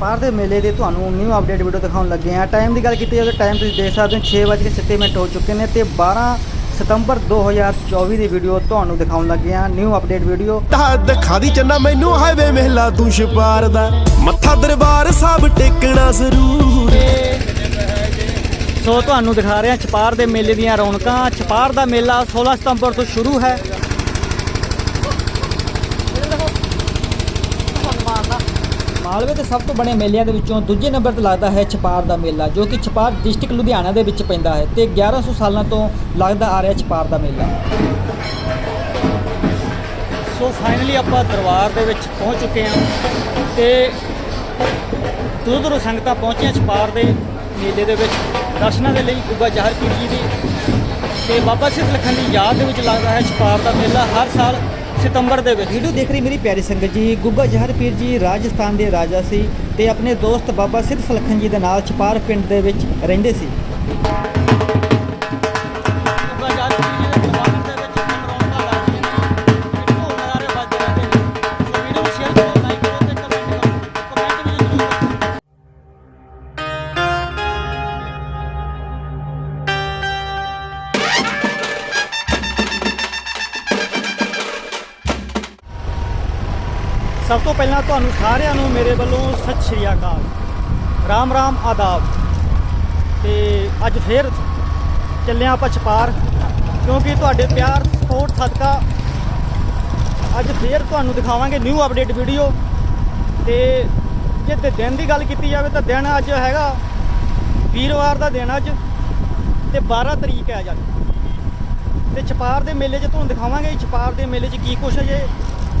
ਛਪਾਰ ਦੇ ਮੇਲੇ ਦੇ ਤੁਹਾਨੂੰ ਨਿਊ ਅਪਡੇਟ ਵੀਡੀਓ ਦਿਖਾਉਣ ਲੱਗੇ ਆ ਟਾਈਮ ਦੀ ਗੱਲ ਕੀਤੀ ਜਾਵੇ ਟਾਈਮ ਤੁਸੀਂ ਦੇਖ ਸਕਦੇ ਹੋ 6:07 ਮਿੰਟ ਹੋ ਚੁੱਕੇ ਨੇ ਤੇ 12 ਸਤੰਬਰ 2024 ਦੀ ਵੀਡੀਓ ਤੁਹਾਨੂੰ ਦਿਖਾਉਣ ਲੱਗੇ ਆ ਨਿਊ ਅਪਡੇਟ ਵੀਡੀਓ ਤਾ ਦਿਖਾ ਦੀ ਚੰਨਾ ਮੈਨੂੰ ਹਾਈਵੇ ਮਹਿਲਾ ਤੂੰ ਛਪਾਰ ਦਾ ਮੱਥਾ ਦਰਬਾਰ ਸਾਹਿਬ ਟੇਕਣਾ ਜ਼ਰੂਰ ਸੋ ਤੁਹਾਨੂੰ ਦਿਖਾ ਰਹੇ ਹਾਂ ਛਪਾਰ ਦੇ ਮੇਲੇ ਦੀਆਂ ਰੌਣਕਾਂ। ਛਪਾਰ ਦਾ ਮੇਲਾ 16 ਸਤੰਬਰ ਤੋਂ ਸ਼ੁਰੂ ਹੈ। ਮਾਲਵੇ ਦੇ ਸਭ ਤੋਂ ਬੜੇ ਮੇਲਿਆਂ ਦੇ ਵਿੱਚੋਂ ਦੂਜੇ ਨੰਬਰ ਤੇ ਲੱਗਦਾ ਹੈ ਛਪਾਰ ਦਾ ਮੇਲਾ, ਜੋ ਕਿ ਛਪਾਰ ਡਿਸਟ੍ਰਿਕਟ ਲੁਧਿਆਣਾ ਦੇ ਵਿੱਚ ਪੈਂਦਾ ਹੈ ਤੇ 1100 ਸਾਲਾਂ ਤੋਂ ਲੱਗਦਾ ਆ ਰਿਹਾ ਛਪਾਰ ਦਾ ਮੇਲਾ। ਸੋ ਫਾਈਨਲੀ ਆਪਾਂ ਦਰਬਾਰ ਦੇ ਵਿੱਚ ਪਹੁੰਚ ਚੁੱਕੇ ਹਾਂ ਤੇ ਦੂਰ ਦੂਰੋਂ ਸੰਗਤਾਂ ਪਹੁੰਚੀਆਂ ਛਪਾਰ ਦੇ ਮੇਲੇ ਦੇ ਵਿੱਚ ਦਰਸ਼ਨਾਂ ਦੇ ਲਈ ਗੁੱਗਾ ਜ਼ਾਹਰ ਪੀਰ ਜੀ ਦੀ ਤੇ ਬਾਬਾ ਸਿੱਧ ਲਖਨ ਦੀ ਯਾਦ ਦੇ ਵਿੱਚ ਲੱਗਦਾ ਹੈ ਛਪਾਰ ਦਾ ਮੇਲਾ। ਹਰ ਸਾਲ ਸਤੰਬਰ ਦੇ ਵਿੱਚ। ਵੀਡੀਓ ਦੇਖ ਰਹੀ ਮੇਰੀ ਪਿਆਰੀ ਸੰਗਤ ਜੀ, ਗੁੱਗਾ ਜ਼ਹਰ ਪੀਰ ਜੀ ਰਾਜਸਥਾਨ ਦੇ ਰਾਜਾ ਸੀ ਤੇ ਆਪਣੇ ਦੋਸਤ ਬਾਬਾ ਸਿੱਧ ਸੁਲੱਖਣ ਜੀ ਦੇ ਨਾਲ ਛਪਾਰ ਪਿੰਡ ਦੇ ਵਿੱਚ ਰਹਿੰਦੇ ਸੀ। ਸਭ ਤੋਂ ਪਹਿਲਾਂ ਤੁਹਾਨੂੰ ਸਾਰਿਆਂ ਨੂੰ ਮੇਰੇ ਵੱਲੋਂ ਸਤਿ ਸ਼੍ਰੀ ਅਕਾਲ। ਰਾਮ ਰਾਮ ਆਦਾਬ। ਤੇ ਅੱਜ ਫੇਰ ਚੱਲਿਆ ਆਪਾਂ ਛਪਾਰ, ਕਿਉਂਕਿ ਤੁਹਾਡੇ ਪਿਆਰ, ਸਪੋਰਟ, ਸਦਕਾ ਅੱਜ ਫੇਰ ਤੁਹਾਨੂੰ ਦਿਖਾਵਾਂਗੇ ਨਿਊ ਅਪਡੇਟ ਵੀਡੀਓ ਤੇ ਜੇ ਤੇ ਦਿਨ ਦੀ ਗੱਲ ਕੀਤੀ ਜਾਵੇ ਤਾਂ ਦਿਨ ਅੱਜ ਹੈਗਾ ਵੀਰਵਾਰ ਦਾ ਦਿਨ ਅੱਜ, ਤੇ 12 ਤਰੀਕ ਹੈ ਅੱਜ। ਤੇ ਛਪਾਰ ਦੇ ਮੇਲੇ 'ਚ ਤੁਹਾਨੂੰ ਦਿਖਾਵਾਂਗੇ ਛਪਾਰ ਦੇ ਮੇਲੇ 'ਚ ਕੀ ਕੁਛ ਅਜੇ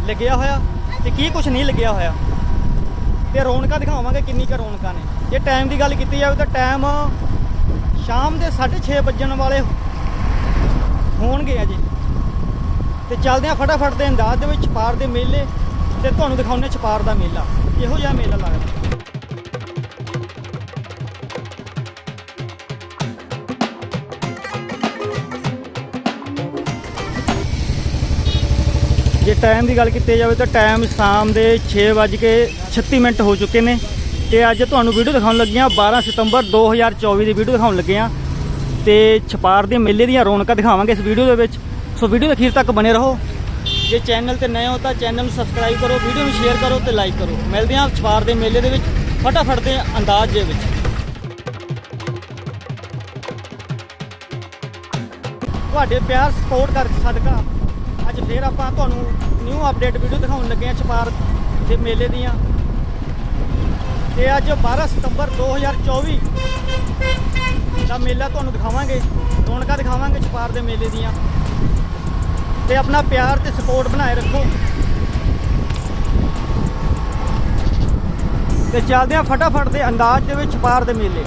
ਲੱਗਿਆ ਹੋਇਆ। ਤੇ ਕੀ ਕੁਛ ਨਹੀਂ ਲੱਗਿਆ ਹੋਇਆ। ਤੇ ਰੌਣਕਾਂ ਦਿਖਾਵਾਂਗੇ ਕਿੰਨੀ ਕੁ ਰੌਣਕਾਂ ਨੇ। ਜੇ ਟਾਈਮ ਦੀ ਗੱਲ ਕੀਤੀ ਜਾਵੇ ਤਾਂ ਟਾਈਮ ਸ਼ਾਮ ਦੇ 6:30 ਵੱਜਣ ਵਾਲੇ ਹੋਣਗੇ ਅਜੇ ਤੇ ਚੱਲਦੇ ਆ ਫਟਾਫਟ ਦੇ ਅੰਦਾਜ਼ ਦੇ ਵਿੱਚ, ਛਪਾਰ ਦੇ ਮੇਲੇ, ਤੇ ਤੁਹਾਨੂੰ ਦਿਖਾਉਂਦੇ ਹਾਂ ਛਪਾਰ ਦਾ ਮੇਲਾ। ਇਹੋ ਜਿਹਾ ਮੇਲਾ ਲੱਗਦਾ। ਟਾਈਮ ਦੀ ਗੱਲ ਕੀਤੀ ਜਾਵੇ ਤਾਂ ਟਾਈਮ ਸ਼ਾਮ ਦੇ 6:36 ਮਿੰਟ ਹੋ ਚੁੱਕੇ ਨੇ ਤੇ ਅੱਜ ਤੁਹਾਨੂੰ ਵੀਡੀਓ ਦਿਖਾਉਣ ਲੱਗੀਆਂ 12 ਸਤੰਬਰ 2024 ਦੀ ਵੀਡੀਓ ਦਿਖਾਉਣ ਲੱਗੇ ਆ ਤੇ ਛਪਾਰ ਦੇ ਮੇਲੇ ਦੀਆਂ ਰੌਣਕਾਂ ਦਿਖਾਵਾਂਗੇ ਇਸ ਵੀਡੀਓ ਦੇ ਵਿੱਚ। ਸੋ ਵੀਡੀਓ ਦੇ ਅਖੀਰ ਤੱਕ ਬਨੇ ਰਹੋ। ਜੇ ਚੈਨਲ ਤੇ ਨਏ ਹੋ ਤਾਂ ਚੈਨਲ ਨੂੰ ਸਬਸਕ੍ਰਾਈਬ ਕਰੋ ਵੀਡੀਓ ਨੂੰ ਸ਼ੇਅਰ ਕਰੋ ਤੇ ਲਾਈਕ ਕਰੋ। ਮਿਲਦੇ ਹਾਂ ਛਪਾਰ ਦੇ ਮੇਲੇ ਦੇ ਵਿੱਚ। ਫਟਾਫਟ ਦੇ ਅੰਦਾਜ਼ ਦੇ ਵਿੱਚ। ਤੁਹਾਡੇ ਪਿਆਰ ਸਪੋਰਟ ਕਰ ਸਦਕਾ। ਅੱਜ ਫੇਰ ਆਪਾਂ ਤੁਹਾਨੂੰ ਨਿਊ ਅਪਡੇਟ ਵੀਡੀਓ ਦਿਖਾਉਣ ਲੱਗੇ ਹਾਂ ਛਪਾਰ ਦੇ ਮੇਲੇ ਦੀਆਂ। ਤੇ ਅੱਜ 12 ਸਤੰਬਰ 2024 ਦਾ ਮੇਲਾ ਤੁਹਾਨੂੰ ਦਿਖਾਵਾਂਗੇ। ਰੌਣਕਾਂ ਦਿਖਾਵਾਂਗੇ ਛਪਾਰ ਦੇ ਮੇਲੇ ਦੀਆਂ। ਤੇ ਆਪਣਾ ਪਿਆਰ ਤੇ ਸਪੋਰਟ ਬਣਾਏ ਰੱਖੋ। ਤੇ ਚੱਲਦੇ ਆ ਫਟਾਫਟ ਦੇ ਅੰਦਾਜ਼ ਦੇ ਵਿੱਚ ਛਪਾਰ ਦੇ ਮੇਲੇ।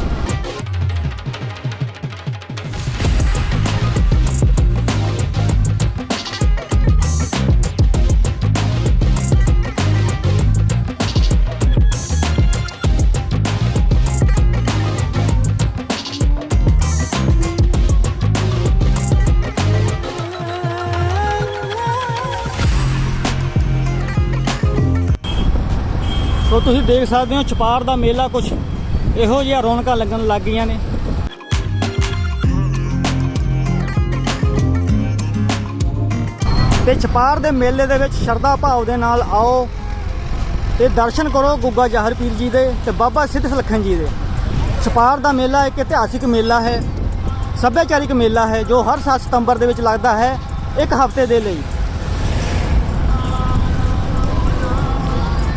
ਤੁਸੀਂ ਦੇਖ ਸਕਦੇ ਹੋ, ਛਪਾਰ ਦਾ ਮੇਲਾ ਕੁਝ ਇਹੋ ਜਿਹਾ ਰੌਣਕਾਂ ਲੱਗਣ ਲੱਗ ਗਈਆਂ ਨੇ। ਤੇ ਛਪਾਰ ਦੇ ਮੇਲੇ ਦੇ ਵਿੱਚ ਸ਼ਰਧਾ ਭਾਵ ਦੇ ਨਾਲ ਆਓ ਤੇ ਦਰਸ਼ਨ ਕਰੋ ਗੁੱਗਾ ਜ਼ਾਹਰ ਪੀਰ ਜੀ ਦੇ ਤੇ ਬਾਬਾ ਸਿੱਧ ਸੁਲੱਖਣ ਜੀ ਦੇ। ਛਪਾਰ ਦਾ ਮੇਲਾ ਇੱਕ ਇਤਿਹਾਸਿਕ ਮੇਲਾ ਹੈ, ਸੱਭਿਆਚਾਰਿਕ ਮੇਲਾ ਹੈ, ਜੋ ਹਰ ਸਾਲ ਸਤੰਬਰ ਦੇ ਵਿੱਚ ਲੱਗਦਾ ਹੈ, ਇੱਕ ਹਫ਼ਤੇ ਦੇ ਲਈ।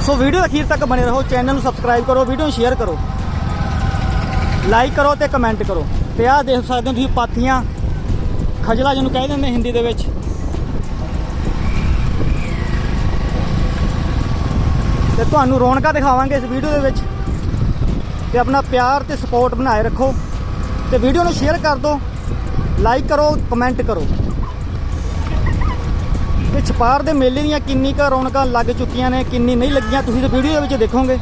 ਸੋ ਵੀਡੀਓ ਅਖੀਰ ਤੱਕ ਬਣੇ ਰਹੋ, ਚੈਨਲ ਨੂੰ ਸਬਸਕ੍ਰਾਈਬ ਕਰੋ, ਵੀਡੀਓ ਨੂੰ ਸ਼ੇਅਰ ਕਰੋ। ਲਾਈਕ ਕਰੋ ਤੇ ਕਮੈਂਟ ਕਰੋ। ਤੇ ਆਹ ਦੇਖ ਸਕਦੇ ਹੋ ਤੁਸੀਂ ਪਾਥੀਆਂ, ਖਜਲਾ ਜਿਹਨੂੰ ਕਹਿ ਦਿੰਦੇ ਹਿੰਦੀ ਦੇ ਵਿੱਚ। ਤੇ ਤੁਹਾਨੂੰ ਰੌਣਕਾਂ ਦਿਖਾਵਾਂਗੇ ਇਸ ਵੀਡੀਓ ਦੇ ਵਿੱਚ। ਤੇ ਆਪਣਾ ਪਿਆਰ ਤੇ ਸਪੋਰਟ ਬਣਾਏ ਰੱਖੋ। ਤੇ ਵੀਡੀਓ ਨੂੰ ਸ਼ੇਅਰ ਕਰ ਦਿਓ। ਲਾਈਕ ਕਰੋ ਕਮੈਂਟ ਕਰੋ। ਤੇ ਛਪਾਰ ਦੇ ਮੇਲੇ ਦੀਆਂ ਕਿੰਨੀ ਕੁ ਰੌਣਕਾਂ ਲੱਗ ਚੁੱਕੀਆਂ ਨੇ, ਕਿੰਨੀ ਨਹੀਂ ਲੱਗੀਆਂ, ਤੁਸੀਂ ਤਾਂ ਵੀਡੀਓ ਦੇ ਵਿੱਚ ਦੇਖੋਗੇ।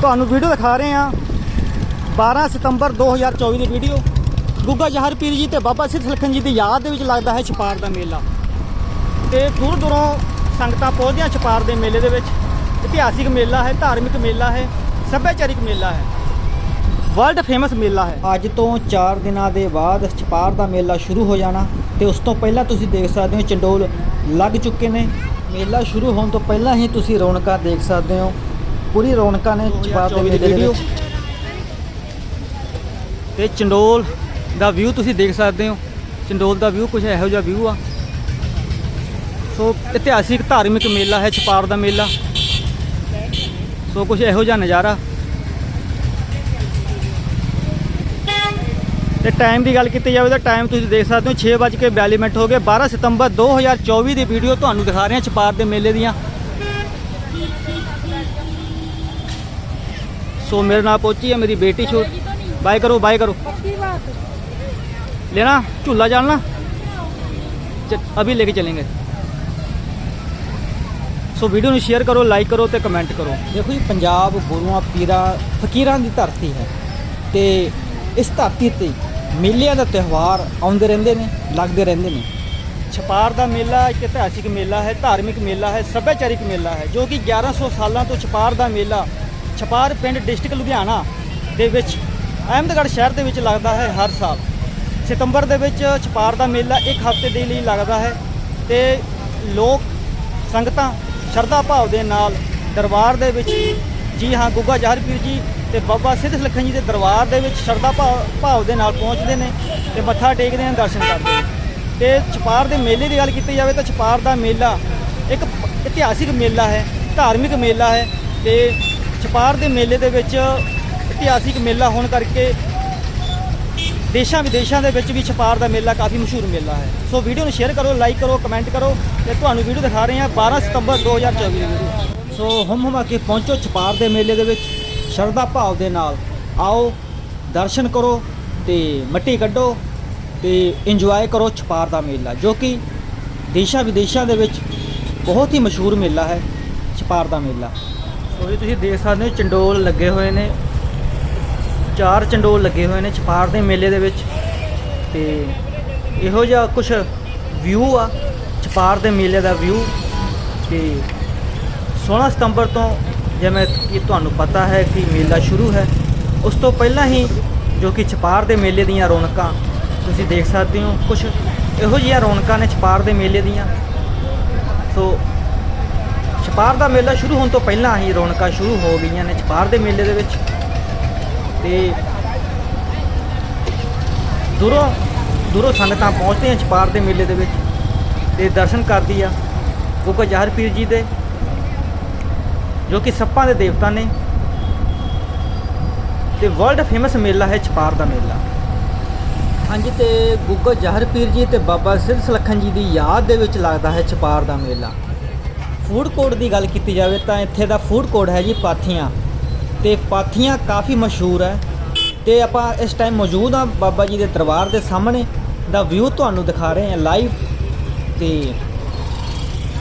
ਤੁਹਾਨੂੰ ਵੀਡੀਓ ਦਿਖਾ ਰਹੇ ਹਾਂ। 12 ਸਤੰਬਰ 2024 ਦੀ ਵੀਡੀਓ ਗੁੱਗਾ ਜ਼ਾਹਰ ਪੀਰ ਜੀ ਤੇ ਬਾਬਾ ਸਿੱਧ ਸੁਲੱਖਣ ਜੀ ਦੀ ਯਾਦ ਦੇ ਵਿੱਚ ਲੱਗਦਾ ਹੈ ਛਪਾਰ ਦਾ ਮੇਲਾ। ਤੇ ਦੂਰ ਦੂਰੋਂ ਸੰਗਤਾਂ ਪਹੁੰਚਦੀਆਂ ਛਪਾਰ ਦੇ ਮੇਲੇ ਦੇ ਵਿੱਚ। ਇਤਿਹਾਸਿਕ ਮੇਲਾ ਹੈ, ਧਾਰਮਿਕ ਮੇਲਾ ਹੈ, ਸੱਭਿਆਚਾਰਿਕ ਮੇਲਾ ਹੈ। ਵਰਲਡ ਫੇਮਸ ਮੇਲਾ ਹੈ। ਅੱਜ ਤੋਂ 4 ਦਿਨਾਂ ਦੇ ਬਾਅਦ ਛਪਾਰ ਦਾ ਮੇਲਾ ਸ਼ੁਰੂ ਹੋ ਜਾਣਾ ਤੇ ਉਸ ਤੋਂ ਪਹਿਲਾਂ ਤੁਸੀਂ ਦੇਖ ਸਕਦੇ ਹੋ ਚੰਡੋਲ ਲੱਗ ਚੁੱਕੇ ਨੇ। ਮੇਲਾ ਸ਼ੁਰੂ ਹੋਣ ਤੋਂ ਪਹਿਲਾਂ ਹੀ ਤੁਸੀਂ ਰੌਣਕਾਂ ਦੇਖ ਸਕਦੇ ਹੋ। ਪੂਰੀ ਰੌਣਕਾਂ ਨੇ ਛਪਾਰ ਦੇ ਮੇਲੇ ਦੇ ਵਿੱਚ। ਤੇ ਚੰਡੋਲ ਦਾ ਵਿਊ ਤੁਸੀਂ ਦੇਖ ਸਕਦੇ ਹੋ। ਚੰਡੋਲ ਦਾ ਵਿਊ ਕੁਝ ਇਹੋ ਜਿਹਾ ਵਿਊ ਆ। ਸੋ ਇਤਿਹਾਸਿਕ ਧਾਰਮਿਕ ਮੇਲਾ ਹੈ ਛਪਾਰ ਦਾ ਮੇਲਾ। ਸੋ ਕੁਝ ਇਹੋ ਜਿਹਾ ਨਜ਼ਾਰਾ। ਤੇ ਟਾਈਮ ਦੀ ਗੱਲ ਕੀਤੀ ਜਾਵੇ ਤਾਂ ਟਾਈਮ ਤੁਸੀਂ ਦੇਖ ਸਕਦੇ ਹੋ 6:42 ਮਿੰਟ ਹੋ ਗਏ। 12 ਸਤੰਬਰ 2024 ਦੀ ਵੀਡੀਓ ਤੁਹਾਨੂੰ ਦਿਖਾ ਰਹੇ ਹਾਂ ਚਪਾਰ ਦੇ ਮੇਲੇ ਦੀਆਂ। ਸੋ ਮੇਰੇ ਨਾਲ ਪਹੁੰਚੀ ਹੈ ਮੇਰੀ ਬੇਟੀ ਛੋਟ ਬਾਏ ਕਰੋ ਬਾਏ ਕਰੋ। ਲੈਣਾ लेना झूला जानना अभी लेके चलेंगे ਸੋ ਵੀਡੀਓ ਨੂੰ ਸ਼ੇਅਰ ਕਰੋ ਲਾਈਕ ਕਰੋ ਤੇ ਕਮੈਂਟ ਕਰੋ। ਦੇਖੋ ਜੀ, ਪੰਜਾਬ ਗੁਰੂਆਂ ਪੀਰਾਂ, ਫਕੀਰਾਂ ਦੀ ਧਰਤੀ ਹੈ ਤੇ ਇਸ ਧਰਤੀ ਤੇ ਮੇਲਿਆਂ ਦਾ ਤਿਉਹਾਰ ਆਉਂਦੇ ਰਹਿੰਦੇ ਨੇ, ਲੱਗਦੇ ਰਹਿੰਦੇ ਨੇ। ਛਪਾਰ ਦਾ ਮੇਲਾ ਇੱਕ ਇਤਿਹਾਸਿਕ ਮੇਲਾ ਹੈ, ਧਾਰਮਿਕ ਮੇਲਾ ਹੈ, ਸੱਭਿਆਚਾਰਿਕ ਮੇਲਾ ਹੈ, ਜੋ ਕਿ 1100 ਸਾਲਾਂ ਤੋਂ ਛਪਾਰ ਦਾ ਮੇਲਾ ਛਪਾਰ ਪਿੰਡ ਡਿਸਟ੍ਰਿਕਟ ਲੁਧਿਆਣਾ ਦੇ ਵਿੱਚ ਅਹਿਮਦਗੜ੍ਹ ਸ਼ਹਿਰ ਦੇ ਵਿੱਚ ਲੱਗਦਾ ਹੈ ਹਰ ਸਾਲ। ਸਤੰਬਰ ਦੇ ਵਿੱਚ ਛਪਾਰ ਦਾ ਮੇਲਾ ਇੱਕ ਹਫ਼ਤੇ ਦੇ ਲਈ ਲੱਗਦਾ ਹੈ ਤੇ ਲੋਕ ਸੰਗਤਾਂ ਸ਼ਰਧਾ ਭਾਵ ਦੇ ਨਾਲ ਦਰਬਾਰ ਦੇ ਵਿੱਚ, ਜੀ ਹਾਂ, ਗੁੱਗਾ ਜ਼ਾਹਰ ਪੀਰ ਜੀ ਤੇ ਬਾਬਾ ਸਿੱਧ ਲਖਨ ਜੀ ਦੇ ਦਰਬਾਰ ਦੇ ਵਿੱਚ ਸ਼ਰਧਾ ਭਾਵ ਭਾਵ ਦੇ ਨਾਲ ਪਹੁੰਚਦੇ ਨੇ ਤੇ ਮੱਥਾ ਟੇਕਦੇ ਨੇ, ਦਰਸ਼ਨ ਕਰਦੇ ਨੇ। ਤੇ ਛਪਾਰ ਦੇ ਮੇਲੇ ਦੀ ਗੱਲ ਕੀਤੀ ਜਾਵੇ ਤਾਂ ਛਪਾਰ ਦਾ ਮੇਲਾ ਇੱਕ ਇਤਿਹਾਸਿਕ ਮੇਲਾ ਹੈ, ਧਾਰਮਿਕ ਮੇਲਾ ਹੈ ਤੇ ਛਪਾਰ ਦੇ ਮੇਲੇ ਦੇ ਵਿੱਚ ਇਤਿਹਾਸਿਕ ਮੇਲਾ ਹੋਣ ਕਰਕੇ ਦੇਸ਼ਾਂ ਵਿਦੇਸ਼ਾਂ ਦੇ ਵਿੱਚ ਵੀ ਛਪਾਰ ਦਾ ਮੇਲਾ ਕਾਫੀ ਮਸ਼ਹੂਰ ਮੇਲਾ ਹੈ। ਸੋ ਵੀਡੀਓ ਨੂੰ ਸ਼ੇਅਰ ਕਰੋ, ਲਾਈਕ ਕਰੋ, ਕਮੈਂਟ ਕਰੋ ਤੇ ਤੁਹਾਨੂੰ ਵੀਡੀਓ ਦਿਖਾ ਰਹੇ ਹਾਂ 12 ਸਤੰਬਰ 2024 ਦੀ ਵੀਡੀਓ ਸੋ ਹਮ ਹਮਾ ਕੇ ਪਹੁੰਚੋ ਛਪਾਰ ਦੇ ਮੇਲੇ ਦੇ ਵਿੱਚ। ਸ਼ਰਧਾ ਭਾਵ ਦੇ ਨਾਲ ਆਓ, ਦਰਸ਼ਨ ਕਰੋ ਤੇ ਮੱਟੀ ਕੱਢੋ ਤੇ ਇੰਜੋਏ ਕਰੋ ਛਪਾਰ ਦਾ ਮੇਲਾ, ਜੋ ਕਿ ਦੇਸ਼ਾਂ ਵਿਦੇਸ਼ਾਂ ਦੇ ਵਿੱਚ ਬਹੁਤ ਹੀ ਮਸ਼ਹੂਰ ਮੇਲਾ ਹੈ, ਛਪਾਰ ਦਾ ਮੇਲਾ। ਸੋ ਜੀ, ਤੁਸੀਂ ਦੇਖ ਸਕਦੇ ਹੋ ਚੰਡੋਲ ਲੱਗੇ ਹੋਏ ਨੇ, ਚਾਰ ਚੰਡੋਲ ਲੱਗੇ ਹੋਏ ਨੇ ਛਪਾਰ ਦੇ ਮੇਲੇ ਦੇ ਵਿੱਚ ਤੇ ਇਹੋ ਜਿਹਾ ਕੁਝ ਵਿਊ ਆ, ਛਪਾਰ ਦੇ ਮੇਲੇ ਦਾ ਵਿਊ ਤੇ 16 ਸਤੰਬਰ ਤੋਂ ਜਿਵੇਂ ਕਿ ਤੁਹਾਨੂੰ ਪਤਾ ਹੈ ਕਿ ਮੇਲਾ ਸ਼ੁਰੂ ਹੈ। ਉਸ ਤੋਂ ਪਹਿਲਾਂ ਹੀ ਜੋ ਕਿ ਛਪਾਰ ਦੇ ਮੇਲੇ ਦੀਆਂ ਰੌਣਕਾਂ ਤੁਸੀਂ ਦੇਖ ਸਕਦੇ ਹੋ। ਕੁਝ ਇਹੋ ਜਿਹੀਆਂ ਰੌਣਕਾਂ ਨੇ ਛਪਾਰ ਦੇ ਮੇਲੇ ਦੀਆਂ। ਸੋ ਛਪਾਰ ਦਾ ਮੇਲਾ ਸ਼ੁਰੂ ਹੋਣ ਤੋਂ ਪਹਿਲਾਂ ਹੀ ਰੌਣਕਾਂ ਸ਼ੁਰੂ ਹੋ ਗਈਆਂ ਨੇ ਛਪਾਰ ਦੇ ਮੇਲੇ ਦੇ ਵਿੱਚ। ਤੇ ਦੂਰੋਂ ਦੂਰੋਂ ਸੰਗਤਾਂ ਪਹੁੰਚਦੀਆਂ ਛਪਾਰ ਦੇ ਮੇਲੇ ਦੇ ਵਿੱਚ ਤੇ ਦਰਸ਼ਨ ਕਰਦੀ ਆ। ਗੁੱਗਾ ਜ਼ਾਹਰ ਪੀਰ ਜੀ ਦੇ ਜੋ ਕਿ ਸੱਪਾਂ ਦੇ ਦੇਵਤਾ ਨੇ। ਤੇ ਵਰਲਡ ਫੇਮਸ ਮੇਲਾ ਹੈ ਛਪਾਰ ਦਾ ਮੇਲਾ। ਹਾਂਜੀ, ਤੇ ਗੁੱਗਾ ਜ਼ਾਹਰ ਪੀਰ ਜੀ ਤੇ ਬਾਬਾ ਸਿਰ ਸਲੱਖਣ ਜੀ ਦੀ ਯਾਦ ਦੇ ਵਿੱਚ ਲੱਗਦਾ ਹੈ ਛਪਾਰ ਦਾ ਮੇਲਾ। ਫੂਡ ਕੋਰਟ ਦੀ ਗੱਲ ਕੀਤੀ ਜਾਵੇ ਤਾਂ ਇੱਥੇ ਦਾ ਫੂਡ ਕੋਰਟ ਹੈ ਜੀ ਪਾਥੀਆਂ। ਤੇ ਪਾਥੀਆਂ ਕਾਫੀ ਮਸ਼ਹੂਰ ਹੈ। ਤੇ ਆਪਾਂ ਇਸ ਟਾਈਮ ਮੌਜੂਦ ਆ ਬਾਬਾ ਜੀ ਦੇ ਦਰਬਾਰ ਦੇ ਸਾਹਮਣੇ। ਦਾ ਵਿਊ ਤੁਹਾਨੂੰ ਦਿਖਾ ਰਹੇ ਹਾਂ ਲਾਈਵ ਤੇ।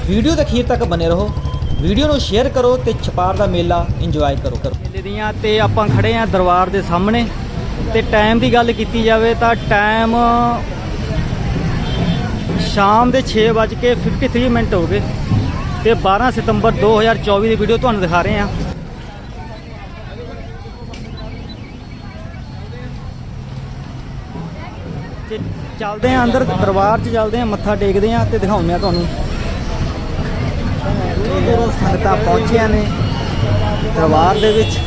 ਵੀਡੀਓ ਦੇ ਅਖੀਰ ਤੱਕ ਬਨੇ ਰਹੋ। ਵੀਡੀਓ ਨੂੰ ਸ਼ੇਅਰ ਕਰੋ ਤੇ ਛਪਾਰ ਦਾ ਮੇਲਾ ਇੰਜੋਏ ਕਰੋ ਕਰੋ। ਮੇਲੇ ਦੀਆਂ ਤੇ ਆਪਾਂ ਖੜੇ ਆ ਦਰਬਾਰ ਦੇ ਸਾਹਮਣੇ ਤੇ ਟਾਈਮ ਦੀ ਗੱਲ ਕੀਤੀ ਜਾਵੇ ਤਾਂ ਟਾਈਮ ਸ਼ਾਮ ਦੇ 6:53 ਮਿੰਟ ਹੋ ਗਏ ਤੇ 12 ਸਤੰਬਰ 2024 ਦੀ ਵੀਡੀਓ ਤੁਹਾਨੂੰ ਦਿਖਾ ਰਹੇ ਹਾਂ ਤੇ ਚੱਲਦੇ ਆਂ ਅੰਦਰ, ਦਰਬਾਰ 'ਚ ਚੱਲਦੇ ਆਂ, ਮੱਥਾ ਟੇਕਦੇ ਆਂ ਤੇ ਦਿਖਾਉਂਦੇ ਆਂ ਤੁਹਾਨੂੰ। ਦੂਰੋਂ ਸੰਗਤਾਂ ਪਹੁੰਚੀਆਂ ਨੇ ਦਰਬਾਰ ਦੇ ਵਿੱਚ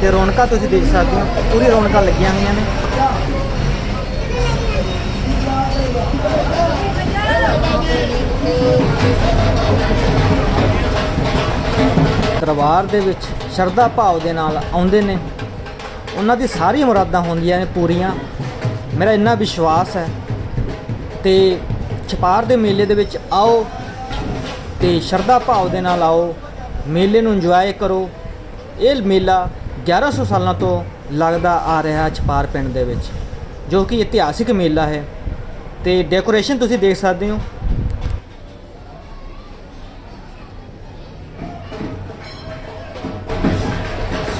ਤੇ ਰੌਣਕਾਂ ਤੁਸੀਂ ਦੇਖ ਸਕਦੇ ਹੋ, ਪੂਰੀ ਰੌਣਕਾਂ ਲੱਗੀਆਂ ਹੋਈਆਂ ਨੇ। ਦਰਬਾਰ ਦੇ ਵਿੱਚ ਸ਼ਰਧਾ ਭਾਵ ਦੇ ਨਾਲ ਆਉਂਦੇ ਨੇ। ਉਹਨਾਂ ਦੀ ਸਾਰੀ ਮੁਰਾਦਾਂ ਹੁੰਦੀਆਂ ਨੇ ਪੂਰੀਆਂ। ਮੇਰਾ ਇੰਨਾ ਵਿਸ਼ਵਾਸ ਹੈ। ਤੇ ਛਪਾਰ ਦੇ ਮੇਲੇ ਦੇ ਵਿੱਚ ਆਓ ਤੇ ਸ਼ਰਧਾ ਭਾਵ ਦੇ ਨਾਲ ਆਓ, ਮੇਲੇ ਨੂੰ ਇੰਜੋਏ ਕਰੋ। ਇਹ ਮੇਲਾ 1100 ਸਾਲਾਂ ਤੋਂ ਲੱਗਦਾ ਆ ਰਿਹਾ ਛਪਾਰ ਪਿੰਡ ਦੇ ਵਿੱਚ, ਜੋ ਕਿ ਇਤਿਹਾਸਿਕ ਮੇਲਾ ਹੈ। ਤੇ ਡੈਕੋਰੇਸ਼ਨ ਤੁਸੀਂ ਦੇਖ ਸਕਦੇ ਹੋ।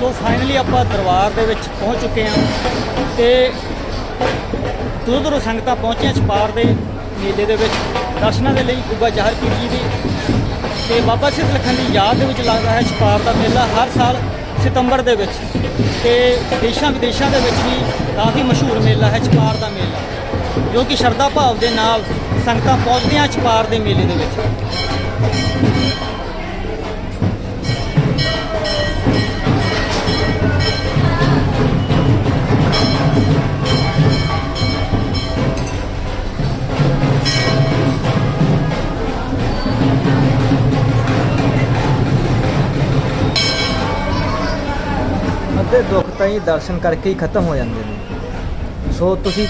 ਸੋ ਫਾਈਨਲੀ ਆਪਾਂ ਦਰਬਾਰ ਦੇ ਵਿੱਚ ਪਹੁੰਚ ਚੁੱਕੇ ਹਾਂ ਤੇ ਦੂਰੋਂ ਦੂਰੋਂ ਸੰਗਤਾਂ ਪਹੁੰਚੀਆਂ ਛਪਾਰ ਦੇ ਮੇਲੇ ਦੇ ਵਿੱਚ। ਦਰਸ਼ਨਾਂ ਦੇ ਲਈ ਗੁੱਗਾ ਜ਼ਾਹਰ ਪੀਰ ਜੀ ਦੀ ਤੇ ਬਾਬਾ ਸਿੱਧ ਲਖਨ ਦੀ ਯਾਦ ਦੇ ਵਿੱਚ ਲੱਗਦਾ ਹੈ ਛਪਾਰ ਦਾ ਮੇਲਾ ਹਰ ਸਾਲ ਸਤੰਬਰ ਦੇ ਵਿੱਚ ਤੇ ਦੇਸ਼ਾਂ ਵਿਦੇਸ਼ਾਂ ਦੇ ਵਿੱਚ ਵੀ ਕਾਫੀ ਮਸ਼ਹੂਰ ਮੇਲਾ ਹੈ, ਛਪਾਰ ਦਾ ਮੇਲਾ। ਜੋ ਕਿ ਸ਼ਰਧਾ ਭਾਵ ਦੇ ਨਾਲ ਸੰਗਤਾਂ ਪਹੁੰਚਦੀਆਂ ਛਪਾਰ ਦੇ ਮੇਲੇ ਦੇ ਵਿੱਚ। ਅੱਧੇ ਦੁੱਖ ਤਾਂ ਹੀ ਦਰਸ਼ਨ ਕਰਕੇ ਹੀ ਖਤਮ ਹੋ ਜਾਂਦੇ ਨੇ। ਸੋ ਤੁਸੀਂ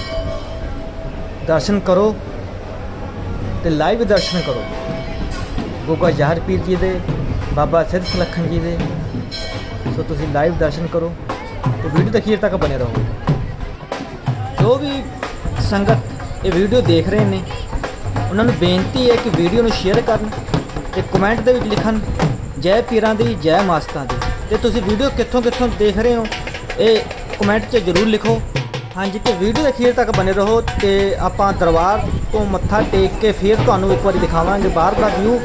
ਦਰਸ਼ਨ ਕਰੋ ਤੇ ਲਾਈਵ ਦਰਸ਼ਨ ਕਰੋ। ਗੋਗਾ ਜ਼ਾਹਰ ਪੀਰ ਜੀ ਦੇ, ਬਾਬਾ ਸਿੱਧ ਸੁਲੱਖਣ ਜੀ ਦੇ। ਸੋ ਤੁਸੀਂ ਲਾਈਵ ਦਰਸ਼ਨ ਕਰੋ ਤੇ ਵੀਡੀਓ ਦੇ ਅਖੀਰ ਤੱਕ ਬਣੇ ਰਹੋ। ਜੋ ਵੀ ਸੰਗਤ ਇਹ ਵੀਡੀਓ ਦੇਖ ਰਹੇ ਨੇ, ਉਹਨਾਂ ਨੂੰ ਬੇਨਤੀ ਹੈ ਕਿ ਵੀਡੀਓ ਨੂੰ ਸ਼ੇਅਰ ਕਰਨ ਤੇ ਕਮੈਂਟ ਦੇ ਵਿੱਚ ਲਿਖਣ, ਜੈ ਪੀਰਾਂ ਦੀ, ਜੈ ਮਾਸਤਾਂ ਦੀ। ਤੇ ਤੁਸੀਂ ਵੀਡੀਓ ਕਿੱਥੋਂ ਕਿੱਥੋਂ ਦੇਖ ਰਹੇ ਹੋ, ਇਹ ਕਮੈਂਟ 'ਚ ਜ਼ਰੂਰ ਲਿਖੋ। ਹਾਂਜੀ, ਤੇ ਵੀਡੀਓ ਦੇ ਅਖੀਰ ਤੱਕ ਬਨੇ ਰਹੋ ਤੇ ਆਪਾਂ ਦਰਬਾਰ ਤੋਂ ਮੱਥਾ ਟੇਕ ਕੇ ਫਿਰ ਤੁਹਾਨੂੰ ਇੱਕ ਵਾਰੀ ਦਿਖਾਵਾਂਗੇ। ਬਾਹਰ ਦਾ ਵਿਊ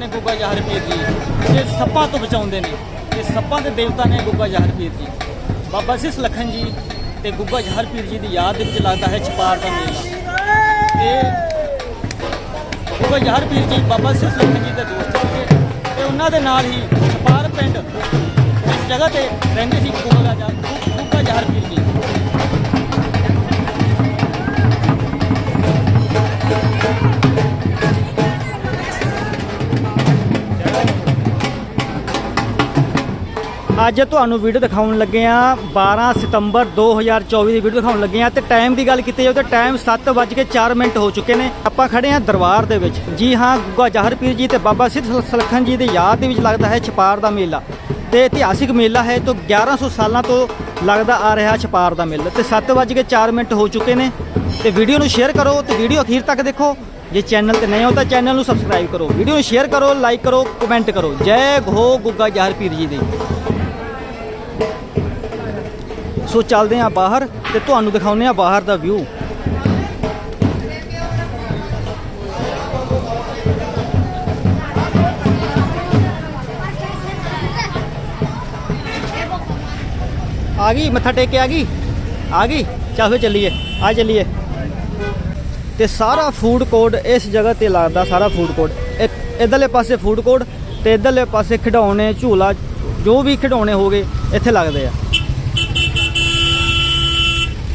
ਨੇ ਗੁੱਗਾ ਜ਼ਾਹਰ ਪੀਰ ਜੀ। ਇਹ ਸੱਪਾਂ ਤੋਂ ਬਚਾਉਂਦੇ ਨੇ। ਇਹ ਸੱਪਾਂ ਦੇ ਦੇਵਤਾ ਨੇ ਗੁੱਗਾ ਜ਼ਾਹਰ ਪੀਰ ਜੀ। ਬਾਬਾ ਸਿਸ ਲਖਨ ਜੀ ਤੇ ਗੁੱਗਾ ਜ਼ਾਹਰ ਪੀਰ ਜੀ ਦੀ ਯਾਦ ਦੇ ਵਿੱਚ ਲੱਗਦਾ ਹੈ ਛਪਾਰ ਦਾ ਮੇਲਾ। ਤੇ ਗੁੱਗਾ ਜਹਰ ਪੀਰ ਜੀ, ਬਾਬਾ ਸਿਸ ਲਖਨ ਜੀ ਦੇ ਦੋਸਤ ਸੀਗੇ ਤੇ ਉਹਨਾਂ ਦੇ ਨਾਲ ਹੀ ਛਪਾਰ ਪਿੰਡ ਇਸ ਜਗ੍ਹਾ ਤੇ ਰਹਿੰਦੇ ਸੀ ਗੁੱਗਾ ਜ਼ਾਹਰ ਗੁੱਗਾ ਜ਼ਾਹਰ ਪੀਰ ਜੀ। ਅੱਜ ਤੁਹਾਨੂੰ ਵੀਡੀਓ ਦਿਖਾਉਣ ਲੱਗੇ ਆ 12 ਸਤੰਬਰ 2024 ਦੀ ਵੀਡੀਓ ਦਿਖਾਉਣ ਲੱਗੇ ਆ ਤੇ ਟਾਈਮ ਦੀ ਗੱਲ ਕੀਤੀ ਜਾਵੇ ਤਾਂ ਟਾਈਮ 7:04 ਮਿੰਟ ਹੋ ਚੁੱਕੇ ਨੇ। ਆਪਾਂ ਖੜੇ ਆ ਦਰਬਾਰ ਦੇ ਵਿੱਚ। ਜੀ ਹਾਂ, ਗੁੱਗਾ ਜ਼ਾਹਰ ਪੀਰ ਜੀ ਤੇ ਬਾਬਾ ਸਿੱਧ ਸਲਖਨ ਜੀ ਦੀ ਯਾਦ ਦੇ ਵਿੱਚ ਲੱਗਦਾ ਹੈ ਛਪਾਰ ਦਾ ਮੇਲਾ। ਤੇ ਇਤਿਹਾਸਿਕ ਮੇਲਾ ਹੈ ਤੋਂ 1100 ਸਾਲਾਂ ਤੋਂ ਲੱਗਦਾ ਆ ਰਿਹਾ ਛਪਾਰ ਦਾ ਮੇਲਾ। ਤੇ 7:04 ਮਿੰਟ ਹੋ ਚੁੱਕੇ ਨੇ। ਤੇ ਵੀਡੀਓ ਨੂੰ ਸ਼ੇਅਰ ਕਰੋ ਤੇ ਵੀਡੀਓ ਅਖੀਰ ਤੱਕ ਦੇਖੋ। ਜੇ ਚੈਨਲ ਤੇ ਨਏ ਹੋ ਤਾਂ ਚੈਨਲ ਨੂੰ ਸਬਸਕ੍ਰਾਈਬ ਕਰੋ। ਵੀਡੀਓ ਨੂੰ ਸ਼ੇਅਰ ਕਰੋ ਲਾਈਕ ਕਰੋ ਕਮੈਂਟ ਕਰੋ। ਜੈ ਹੋ ਗੁੱਗਾ ਜ਼ਾਹਰ ਪੀਰ ਜੀ ਦੀ। ਸੋ ਚੱਲਦੇ ਹਾਂ ਬਾਹਰ ਤੇ ਤੁਹਾਨੂੰ ਦਿਖਾਉਂਦੇ ਹਾਂ ਬਾਹਰ ਦਾ ਵਿਊ ਆ ਗਈ, ਮੱਥਾ ਟੇਕ ਕੇ ਆ ਗਈ? ਆ ਗਈ? ਚੱਲ ਚੱਲੀਏ, ਆ ਚੱਲੀਏ। ਤੇ ਸਾਰਾ ਫੂਡ ਕੋਰਟ ਇਸ ਜਗ੍ਹਾ ਤੇ ਲੱਗਦਾ, ਸਾਰਾ ਫੂਡ ਕੋਰਟ ਇਧਰਲੇ ਪਾਸੇ ਫੂਡ ਕੋਰਟ ਤੇ ਇਧਰਲੇ ਪਾਸੇ ਖਿਡੌਣੇ, ਝੂਲਾ, ਜੋ ਵੀ ਖਿਡੌਣੇ ਹੋਗੇ, ਇੱਥੇ ਲੱਗਦੇ ਆ।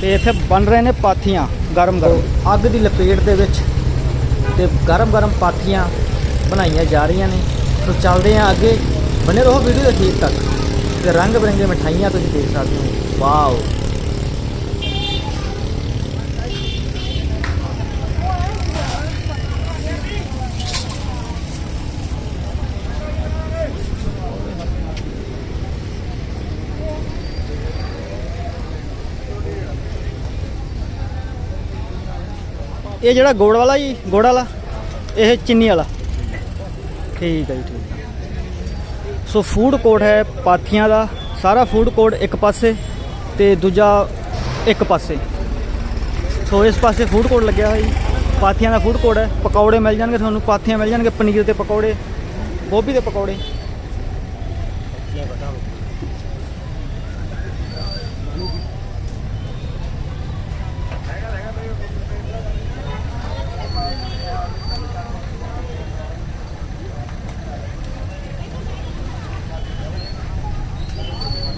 ਤੇ ਇੱਥੇ ਬਣ ਰਹੇ ਨੇ ਪਾਥੀਆਂ ਗਰਮ ਗਰਮ। ਅੱਗ ਦੀ ਲਪੇਟ ਦੇ ਵਿੱਚ ਤੇ ਗਰਮ-ਗਰਮ ਪਾਥੀਆਂ ਬਣਾਈਆਂ ਜਾ ਰਹੀਆਂ ਨੇ। ਸੋ ਚੱਲਦੇ ਹਾਂ ਅੱਗੇ। ਬਨੇ ਰਹੋ ਵੀਡੀਓ ਦੇ ਅਖੀਰ ਤੱਕ। ਤੇ ਰੰਗ ਬਰੰਗੇ ਮਠਾਈਆਂ ਤੁਸੀਂ ਦੇਖ ਸਕਦੇ ਹੋ। ਵਾਓ। ਇਹ ਜਿਹੜਾ ਗੋੜ ਵਾਲਾ ਜੀ, ਗੋੜ ਵਾਲਾ, ਇਹ ਚੀਨੀ ਵਾਲਾ। ਠੀਕ ਹੈ ਜੀ, ਠੀਕ ਹੈ। ਸੋ ਫੂਡ ਕੋਰਟ ਹੈ ਪਾਥੀਆਂ ਦਾ। ਸਾਰਾ ਫੂਡ ਕੋਰਟ ਇੱਕ ਪਾਸੇ ਤੇ ਦੂਜਾ ਇੱਕ ਪਾਸੇ। ਸੋ ਇਸ ਪਾਸੇ ਫੂਡ ਕੋਰਟ ਲੱਗਿਆ ਹੋਇਆ ਜੀ। ਪਾਥੀਆਂ ਦਾ ਫੂਡ ਕੋਰਟ ਹੈ। ਪਕੌੜੇ ਮਿਲ ਜਾਣਗੇ ਤੁਹਾਨੂੰ, ਪਾਥੀਆਂ ਮਿਲ ਜਾਣਗੇ, ਪਨੀਰ ਦੇ ਪਕੌੜੇ, ਗੋਭੀ ਦੇ ਪਕੌੜੇ।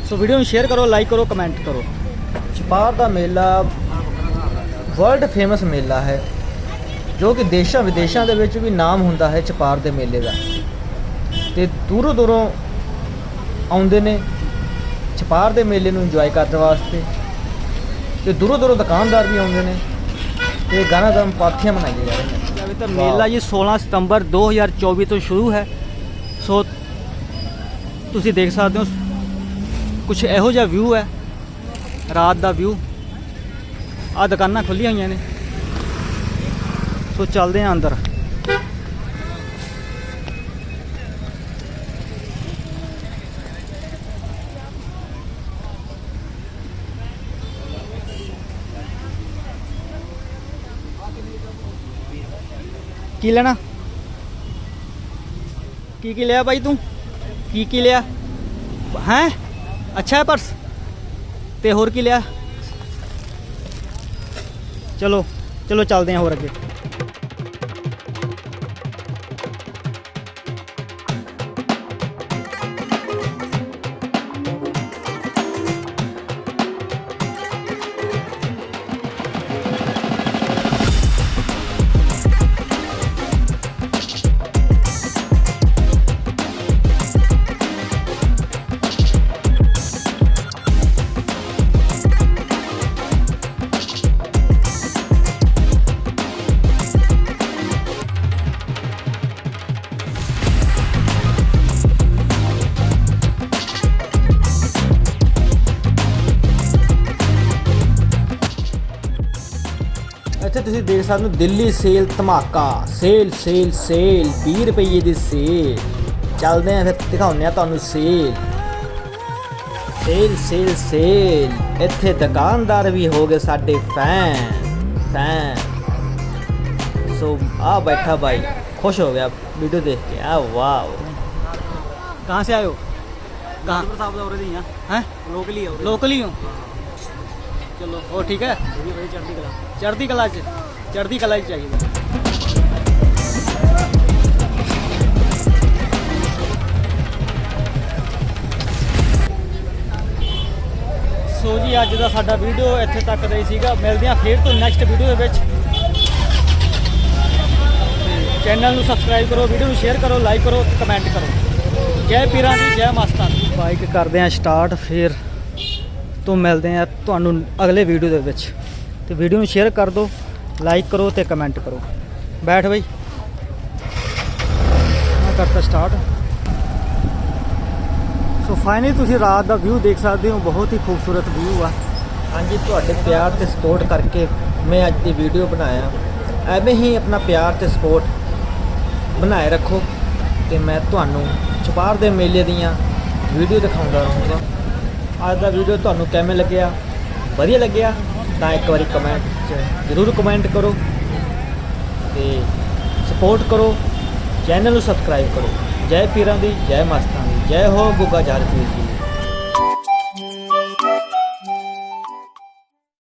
ਸੋ ਵੀਡੀਓ ਨੂੰ ਸ਼ੇਅਰ ਕਰੋ ਲਾਈਕ ਕਰੋ ਕਮੈਂਟ ਕਰੋ। ਛਪਾਰ ਦਾ ਮੇਲਾ ਵਰਲਡ ਫੇਮਸ ਮੇਲਾ ਹੈ ਜੋ ਕਿ ਦੇਸ਼ਾਂ ਵਿਦੇਸ਼ਾਂ ਦੇ ਵਿੱਚ ਵੀ ਨਾਮ ਹੁੰਦਾ ਹੈ ਛਪਾਰ ਦੇ ਮੇਲੇ ਦਾ। ਤੇ ਦੂਰੋਂ ਦੂਰੋਂ ਆਉਂਦੇ ਨੇ ਛਪਾਰ ਦੇ ਮੇਲੇ ਨੂੰ ਇੰਜੋਏ ਕਰਨ ਵਾਸਤੇ। ਤੇ ਦੂਰੋਂ ਦੂਰੋਂ ਦੁਕਾਨਦਾਰ ਵੀ ਆਉਂਦੇ ਨੇ ਤੇ ਗਾਣਾ ਗਰਮ ਪਾਥੀਆਂ ਬਣਾਈਆਂ ਜਾ ਰਹੀਆਂ ਨੇ। ਤਾਂ ਮੇਲਾ ਜੀ 16 ਸਤੰਬਰ 2024 ਤੋਂ ਸ਼ੁਰੂ ਹੈ। ਸੋ ਤੁਸੀਂ ਦੇਖ ਸਕਦੇ ਹੋ ਕੁਝ ਇਹੋ ਜਿਹਾ ਵਿਊ ਹੈ। ਰਾਤ ਦਾ ਵਿਊ ਆ ਦੁਕਾਨਾਂ ਖੁੱਲੀਆਂ ਹੋਈਆਂ ਨੇ। ਸੋ ਚੱਲਦੇ ਹਾਂ ਅੰਦਰ। ਕੀ ਲੈਣਾ? ਕੀ ਕੀ ਲਿਆ ਬਾਈ ਤੂੰ? ਕੀ ਕੀ ਲਿਆ? ਹੈ? ਅੱਛਾ ਹੈ ਪਰਸ? ਤੇ ਹੋਰ ਕੀ ਲਿਆ? ਚਲੋ ਚਲੋ ਚੱਲਦੇ ਹਾਂ ਹੋਰ ਅੱਗੇ। ਦੇਖ ਸਕਦੇ ਹੋ ਦਿੱਲੀ ਸੇਲ ਧਮਾਕਾ ਸੇਲ ਸੇਲ ਸੇਲ 20 ਰੁਪਏ ਦੀ ਸੇਲ ਚੱਲਦੇ ਆਂ ਫਿਰ ਦਿਖਾਉਂਦੇ ਆ ਤੁਹਾਨੂੰ ਸੇਲ ਸੇਲ ਸੇਲ ਸੇਲ ਇੱਥੇ ਦੁਕਾਨਦਾਰ ਵੀ ਹੋ ਗਏ ਸਾਡੇ ਫੈਨ ਫੈਨ ਸੋ ਆ ਬੈਠਾ ਭਾਈ ਖੁਸ਼ ਹੋ ਗਿਆ ਵੀਡੀਓ ਦੇਖ ਕੇ ਆ ਵਾਓ कहाँ से आए हो कहाँ साहब तो हो रही हैं हैं लोकली हो लोकल ही हो चलो और ठीक है चढ़ती कला ਚੜ੍ਹਦੀ ਕਲਾ ਚ ਚੜ੍ਹਦੀ ਕਲਾ ਹੀ ਚਾਹੀਦਾ। ਸੋ ਜੀ, ਅੱਜ ਦਾ ਸਾਡਾ ਵੀਡੀਓ ਇੱਥੇ ਤੱਕ ਦਾ ਹੀ ਸੀਗਾ। ਮਿਲਦੇ ਹਾਂ ਫੇਰ ਤੋਂ ਨੈਕਸਟ ਵੀਡੀਓ ਦੇ ਵਿੱਚ। ਚੈਨਲ ਨੂੰ ਸਬਸਕ੍ਰਾਈਬ ਕਰੋ, ਵੀਡੀਓ ਨੂੰ ਸ਼ੇਅਰ ਕਰੋ ਲਾਈਕ ਕਰੋ ਤੇ ਕਮੈਂਟ ਕਰੋ। ਜੈ ਪੀਰਾਂ ਦੀ, ਜੈ ਮਾਸਤਾਂ ਦੀ। ਬਾਈਕ ਕਰਦੇ ਆ ਸਟਾਰਟ ਫਿਰ ਤੋਂ ਮਿਲਦੇ ਆ ਤੁਹਾਨੂੰ ਅਗਲੇ ਵੀਡੀਓ ਦੇ ਵਿੱਚ। ਤੇ ਵੀਡੀਓ ਨੂੰ ਸ਼ੇਅਰ ਕਰ ਦਿਓ। ਲਾਈਕ ਕਰੋ ਤੇ ਕਮੈਂਟ ਕਰੋ। ਬੈਠ ਬਈ। ਮੈਂ ਕਰਤਾ ਸਟਾਰਟ ਸੋ ਫਾਈਨਲੀ ਤੁਸੀਂ ਰਾਤ ਦਾ ਵਿਊ ਦੇਖ ਸਕਦੇ ਹੋ, ਬਹੁਤ ਹੀ ਖੂਬਸੂਰਤ ਵਿਊ ਆ। ਹਾਂਜੀ, ਤੁਹਾਡੇ ਪਿਆਰ ਤੇ ਸਪੋਰਟ ਕਰਕੇ ਮੈਂ ਅੱਜ ਦੀ ਵੀਡੀਓ ਬਣਾਇਆ। ਐਵੇਂ ਹੀ ਆਪਣਾ ਪਿਆਰ ਤੇ ਸਪੋਰਟ ਬਣਾਏ ਰੱਖੋ ਤੇ ਮੈਂ ਤੁਹਾਨੂੰ ਛਪਾਰ ਦੇ ਮੇਲੇ ਦੀਆਂ ਵੀਡੀਓ ਦਿਖਾਉਂਦਾ ਰਹੂੰਗਾ। ਅੱਜ ਦਾ ਵੀਡੀਓ ਤੁਹਾਨੂੰ ਕਿਵੇਂ ਲੱਗਿਆ? ਵਧੀਆ ਲੱਗਿਆ? ਤਾਂ ਇੱਕ ਵਾਰੀ ਕਮੈਂਟ 'ਚ ਜ਼ਰੂਰ ਕਮੈਂਟ ਕਰੋ ਤੇ ਸਪੋਰਟ ਕਰੋ ਚੈਨਲ ਨੂੰ ਸਬਸਕ੍ਰਾਈਬ ਕਰੋ। ਜੈ ਪੀਰਾਂ ਦੀ, ਜੈ ਮਾਸਤਾਂ ਦੀ। ਜੈ ਹੋ, ਗੁੱਗਾ ਜਾਰ ਜੀ।